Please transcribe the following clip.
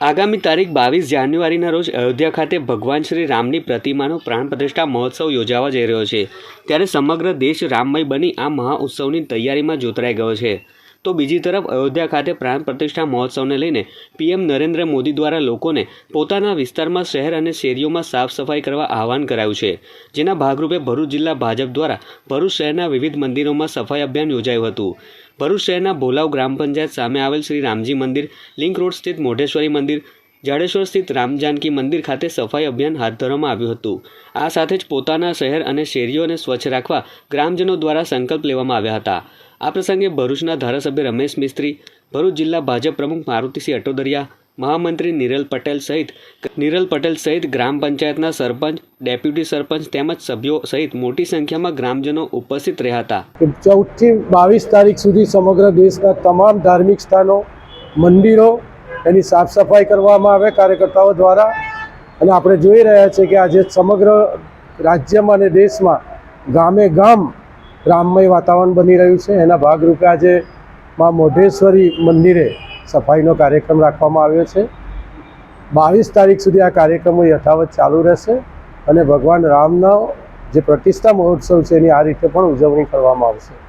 આગામી તારીખ બાવીસ જાન્યુઆરીના રોજ અયોધ્યા ખાતે ભગવાન શ્રી રામની પ્રતિમાનો પ્રાણ પ્રતિષ્ઠા મહોત્સવ યોજાવા જઈ રહ્યો છે. ત્યારે સમગ્ર દેશ રામમય બની આ મહાઉત્સવની તૈયારીમાં જોતરાઈ ગયો છે. તો બીજી તરફ અયોધ્યા ખાતે પ્રાણ પ્રતિષ્ઠા મહોત્સવને લઈને પીએમ નરેન્દ્ર મોદી દ્વારા લોકોને પોતાના વિસ્તારમાં શહેર અને શેરીઓમાં સાફ સફાઈ કરવા આહવાન કરાયું છે. જેના ભાગરૂપે ભરૂચ જિલ્લા ભાજપ દ્વારા ભરૂચ શહેરના વિવિધ મંદિરોમાં સફાઈ અભિયાન યોજાયું હતું. ભરૂચ શહેરના ભોલાવ ગ્રામ પંચાયત સામે આવેલ શ્રી રામજી મંદિર, લિંક રોડ સ્થિત મોઢેશ્વરી મંદિર, જાડેશ્વર સ્થિત રામ જાનકી મંદિર ખાતે સફાઈ અભિયાન હાથ ધરવામાં આવ્યું હતું. આ સાથે જ પોતાના શહેર અને શેરીઓને સ્વચ્છ રાખવા ગ્રામજનો દ્વારા સંકલ્પ લેવામાં આવ્યા હતા. આ પ્રસંગે ભરૂચના ધારાસભ્ય રમેશ મિસ્ત્રી, ભરૂચ જિલ્લા ભાજપ પ્રમુખ મારુતિસિંહ અટોદરિયા મહામંત્રી નિરલ પટેલ સહિત નિરલ પટેલ સહિત ગ્રામ પંચાયતના સરપંચ, ડેપ્યુટી સરપંચ તેમજ સભ્યો સહિત મોટી સંખ્યામાં ગ્રામજનો ઉપસ્થિત રહ્યા હતા. ચૌદથી બાવીસ તારીખ સુધી સમગ્ર દેશના તમામ ધાર્મિક સ્થાનો, મંદિરો એની સાફ સફાઈ કરવામાં આવે કાર્યકર્તાઓ દ્વારા. અને આપણે જોઈ રહ્યા છીએ કે આજે સમગ્ર રાજ્યમાં અને દેશમાં ગામે ગામ રામમય વાતાવરણ બની રહ્યું છે. એના ભાગરૂપે આજે મા મોઢેશ્વરી મંદિરે સફાઈનો કાર્યક્રમ રાખવામાં આવ્યો છે. બાવીસ તારીખ સુધી આ કાર્યક્રમો યથાવત ચાલુ રહેશે અને ભગવાન રામનો જે પ્રતિષ્ઠા મહોત્સવ છે એની આ રીતે પણ ઉજવણી કરવામાં આવશે.